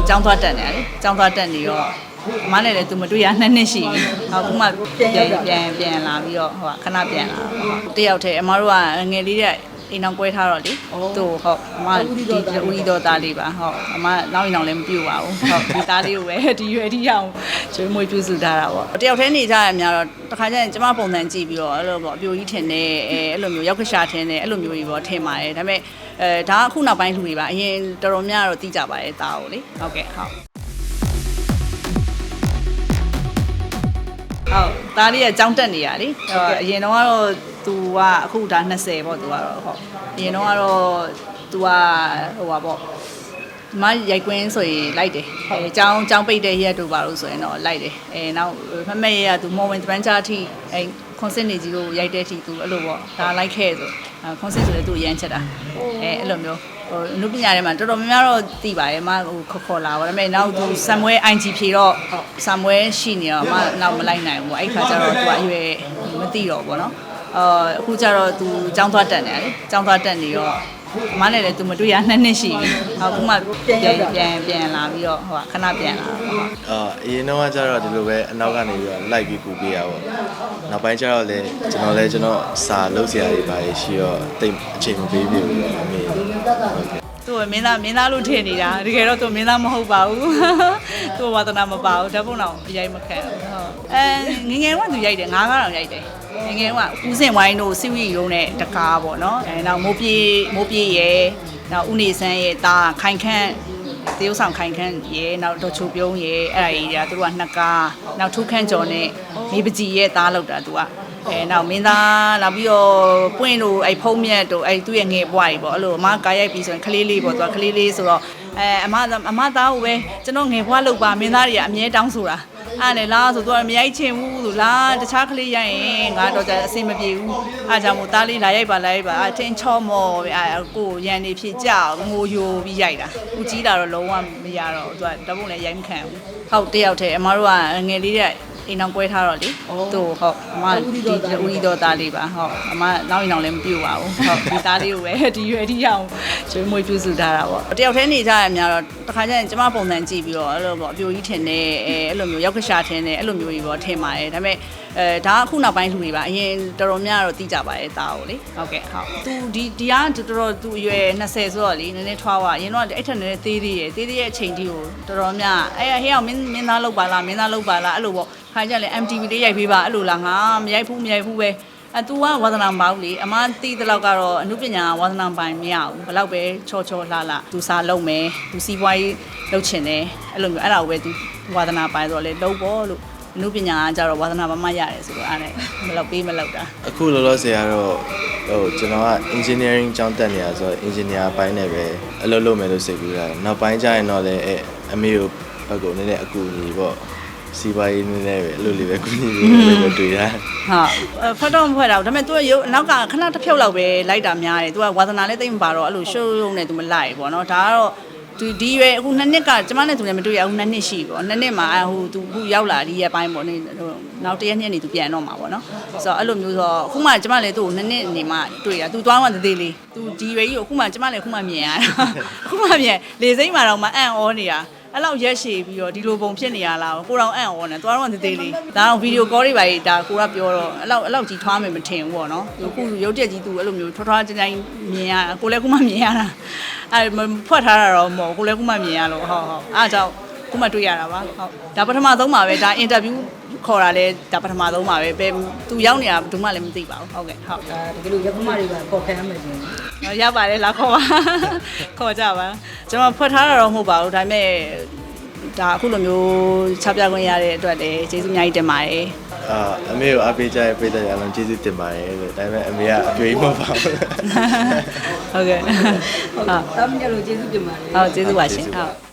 အကြောင်းသွားတက်နေတယ်လေအကြောင်းသွားတက်နေတော့အမနဲ့လည်းသူမတွေ့ရနှစ်နှစ်ရှိပြီဟောအခုမှပြန်ပြန်ပြန်လာပြီးတော့ဟိုကခဏပြန်လာတော့တယောက်တည်းအမတို့ကငယ်လေးတဲ့ အိမ်အောင်ကွဲထားတော့လေသူ့ဟုတ်အမဒီဦးရီတော်သားလေးပါဟုတ်အမနောက်ရင်အောင်လည်းမပြူပါဘူးဟုတ်ဒီသားလေးကိုပဲဒီရွယ်ဒီအောင်ကျွေးမွေးပြုစုထားတာပေါ့တယောက်တည်းနေကြရများတော့တခါကျရင်ကျမပုံစံကြည့်ပြီးတော့အဲ့လိုပေါ့အပြိုကြီးထင်တယ်အဲအဲ့လိုမျိုးရောက်ခရှာထင်တယ်အဲ့လိုမျိုးကြီးပေါ့ထင်ပါတယ်ဒါပေမဲ့အဲဒါကအခုနောက်ပိုင်းလူတွေပါအရင်တော်တော်များတော့သိကြပါတယ်သားကိုလေဟုတ်ကဲ့ဟုတ်ဟုတ်ဒါလေးကအကြောင်းတက်နေရလေအဲ့တော့အရင်တော့ကတော့ သူကအခုဒါ20ပေါ့သူကတော့ဟုတ်အရင်တော့ကတော့သူကဟိုပါပေါ့မရိုက်ကွင်းဆိုရင်လိုက်တယ်အဲအကြောင်းအကြောင်းပိတ်တဲ့ရက်တို့ပါလို့ဆိုရင်တော့လိုက်တယ်အဲနောက်မမေရကသူမော်ဝင်တပန်းချာအထိအဲခွန်စစ်နေကြီးကိုရိုက်တဲ့အထိသူအဲ့လိုပေါ့ဒါလိုက်ခဲ့ဆိုခွန်စစ်ဆိုလည်းသူအရန်ချက်တာအဲအဲ့လိုမျိုးဟိုနုပညာထဲမှာတော်တော်များများတော့သိပါရဲ့မဟိုခေါ်ခေါ်လာပါဒါပေမဲ့နောက်သူဆမ်မွဲ IG ဖြေတော့ဆမ်မွဲရှိနေတော့မနောက်မလိုက်နိုင်ဘူးအဲ့ခါကျတော့သူကအရွယ်မသိတော့ဘူးပေါ့နော် အာအခုကျတော့သူចောင်းသွားတက်နေတယ်လေចောင်းသွားတက်နေတော့အမနဲ့လည်းသူမတွေ့ရနှစ်နှစ်ရှိပြီအခုမှပြန်ပြန်ပြန်လာပြီးတော့ဟိုကခဏပြန်လာတော့ဟုတ်အာအရင်တော့ကကျတော့ဒီလိုပဲအနောက်ကနေပြီးတော့လိုက်ပြီးကူပေးရပါတော့နောက်ပိုင်းကျတော့လေကျွန်တော်လည်းကျွန်တော်စာလုပ်စရာတွေပါရှိတော့တိတ်အချိန်မပေးပြဘူးပေါ့အမေဟုတ်ကဲ့သူကမင်းသားမင်းသားလို့ထင်နေတာတကယ်တော့သူမင်းသားမဟုတ်ပါဘူးသူဝါသနာမပါဘူးဓာတ်ပုံတော့အရိုက်မခံဘူးဟုတ်အဲငငယ်ကသူရိုက်တယ်ငါးကားတော့ရိုက်တယ် ငငယ်ကဦးစင်ဝိုင်းတို့စီဝီရုံးနဲ့တကားပေါ့နော်အဲနောက်မိုးပြေးမိုးပြေးရယ်နောက်ဦးနေဆန်းရဲ့တာခိုင်ခန့်တေးဥဆောင်ခိုင်ခန့်ရယ်နောက်တော်ချိုပြုံးရယ်အဲ့ဒါကြီးတွေကသူတို့ကနှစ်ကားနောက်ထုခန့်ကျော်နဲ့မိပကြီးရဲ့သားလောက်တာသူကအဲနောက်မင်းသားနောက်ပြီးတော့ပွင့်တို့အဲ့ဖုံးမြက်တို့အဲ့သူ့ရဲ့ငယ်ပွားကြီးပေါ့အဲ့လိုအမကားရိုက်ပြီးဆိုရင်ခလေးလေးပေါ့သူကခလေးလေးဆိုတော့အဲအမအမသားကိုပဲကျွန်တော်ငယ်ပွားလောက်ပါမင်းသားတွေကအမြဲတောင်းဆိုတာ အဲ့နဲ့လားဆိုသူကမရိုက်ချင်ဘူးဆိုလားတခြားကလေးရိုက်ရင်ငါတော့ကြအဆင်မပြေဘူးအားကြောင့်မို့သားလေးလာရိုက်ပါလာရိုက်ပါအထင်းချောမော်ပဲအဲကိုရန်နေဖြစ်ကြငိုယိုပြီးရိုက်တာဦးကြီးတာတော့လုံးဝမရတော့သူကဓာတ်ပုံလည်းရိုက်မခံဘူးဟုတ်တယောက်တည်းအမတို့ကငယ်လေးတဲ့ အိမ်အောင်ကွဲထားတော့လေသူ့ဟုတ်အမဒီဦးရီတော်သားလေးပါဟုတ်အမနောက်ရင်အောင်လည်းမပြူပါဘူးဟုတ်ဒီသားလေးကိုပဲဒီရွယ်ဒီအောင်ကျွေးမွေးပြုစုထားတာပေါ့တယောက်တည်းနေကြရများတော့တခါကျရင်ကျမပုံစံကြည့်ပြီးတော့အဲ့လိုပေါ့အပြိုကြီးထင်တယ်အဲအဲ့လိုမျိုးရောက်ခရှာထင်တယ်အဲ့လိုမျိုးကြီးပေါ့ထင်ပါတယ်ဒါပေမဲ့အဲဒါကအခုနောက်ပိုင်းလူတွေပါအရင်တော်တော်များတော့သိကြပါတယ်သားကိုလေဟုတ်ကဲ့ဟုတ်သူဒီဒီကတော်တော်သူအရွယ်20ဆိုတော့လေနည်းနည်းထွားသွားအရင်တော့အဲ့ထက်နည်းနည်းသေးသေးရယ်သေးသေးရဲ့အချိန်ကြီးကိုတော်တော်များအဲဟဲ့အောင်မင်းမင်းသားလောက်ပါလားမင်းသားလောက်ပါလားအဲ့လိုပေါ့ ခါကြလဲ MTV လေးရိုက်ပေးပါအဲ့လိုလားငါမရိုက်ဘူးမရိုက်ဘူးပဲအတူကဝါသနာမပါဘူးလေအမတီးတဲ့လောက်ကတော့အမှုပညာဝါသနာပိုင်မရဘူးဘလောက်ပဲချောချောလှလှသူစားလုံးမယ်သူစီးပွားရေးလုပ်ချင်တယ်အဲ့လိုမျိုးအဲ့ဒါကိုပဲသူဝါသနာပိုင်ဆိုတော့လေလုံးပေါ့လို့အမှုပညာကကြတော့ဝါသနာပါမှရတယ်ဆိုတော့အဲ့ဒါမလောက်ပေးမလောက်တာအခုလောလောဆယ်ကတော့ဟိုကျွန်တော်က engineering ကျောင်းတက်နေတာဆိုတော့ engineer ဘိုင်းနဲ့ပဲအလုပ်လုပ်မယ်လို့စိတ်ကူးတာနောက်ပိုင်းကျရင်တော့လည်းအမေကိုဘက်ကိုနည်းနည်းအကူအညီပေါ့ စီပါရေးနည်းနည်းပဲအဲ့လိုလေးပဲကူညီပြီးလို့တွေ့ရတယ် ဟုတ်ဖတ်တော့မဖွဲ့တာဘူးဒါပေမဲ့ तू ရုပ်နောက်ကခဏတစ်ဖြုတ်လောက်ပဲလိုက်တာများတယ် तू ကဝါသနာလည်းသိမပါတော့အဲ့လိုရှုပ်ရုံနဲ့ तू မလိုက်ဘူးပေါ့နော်ဒါကတော့သူဒီရွယ်အခုနှစ်နှစ်ကကျမနဲ့သူလည်းမတွေ့ရဘူးနှစ်နှစ်ရှိပေါ့နှစ်နှစ်မှာဟိုသူအခုရောက်လာဒီရက်ပိုင်းပေါ့နေဟိုနောက်တစ်ရက်နှစ်နေသူပြန်တော့မှာပေါ့နော်ဆိုတော့အဲ့လိုမျိုးဆိုတော့အခုမှကျမလည်းသူ့ကိုနှစ်နှစ်နေမှတွေ့ရသူသွားမှသေးသေးလေးသူဒီရွယ်ကြီးကိုအခုမှကျမလည်းအခုမှမြင်ရတာအခုမှမြင်လေစိမ့်မှာတော့မှအံ့ဩနေတာ အဲ့လောက်ရက်ရှည်ပြီးတော့ဒီလိုပုံဖြစ်နေရလားကိုတော်အံ့ဩနေသွားတော့သေးသေးလေးဒါတော့ဗီဒီယိုကောတွေပါဒါကိုကပြောတော့အဲ့လောက်အဲ့လောက်ကြီးထွားမယ်မထင်ဘူးပေါ့နော်အခုရုပ်တက်ကြီးသူအဲ့လိုမျိုးထွားထွားချင်းချင်းမြင်ရကိုလည်းအခုမှမြင်ရတာအဲ့ဖွက်ထားတာတော့မဟုတ်ကိုလည်းအခုမှမြင်ရလို့ဟုတ်ဟုတ်အားကြောင့် ခုမှတွေ့ရတာပါဟုတ်ဒါပထမဆုံးပါပဲဒါအင်တာဗျူးခေါ်တာလဲဒါပထမဆုံးပါပဲဘယ်သူရောက်နေတာဘယ်သူမှလည်းမသိပါဘူးဟုတ်ကဲ့ဟုတ်ဒါတကယ်လို့ရပမတွေကပေါ်ခံရမယ်ဆိုရင်။ရပါတယ်လာခေါ်ပါခေါ်ကြပါကျွန်တော်ဖွက်ထားတာတော့မဟုတ်ပါဘူးဒါပေမဲ့ဒါအခုလိုမျိုးချပြခွင့်ရတဲ့အတွက်လည်းကျေးဇူးအများကြီးတင်ပါတယ်အာအမေကိုအားပေးကြတဲ့ပြည်သက်ရအောင်ကျေးဇူးတင်ပါတယ်လို့ဒါပေမဲ့အမေကအပြွေးမပါဘူးဟုတ်ကဲ့ဟုတ်ဟုတ်တားမရလို့ကျေးဇူးတင်ပါတယ်ဟုတ်ကျေးဇူးပါရှင်ဟုတ်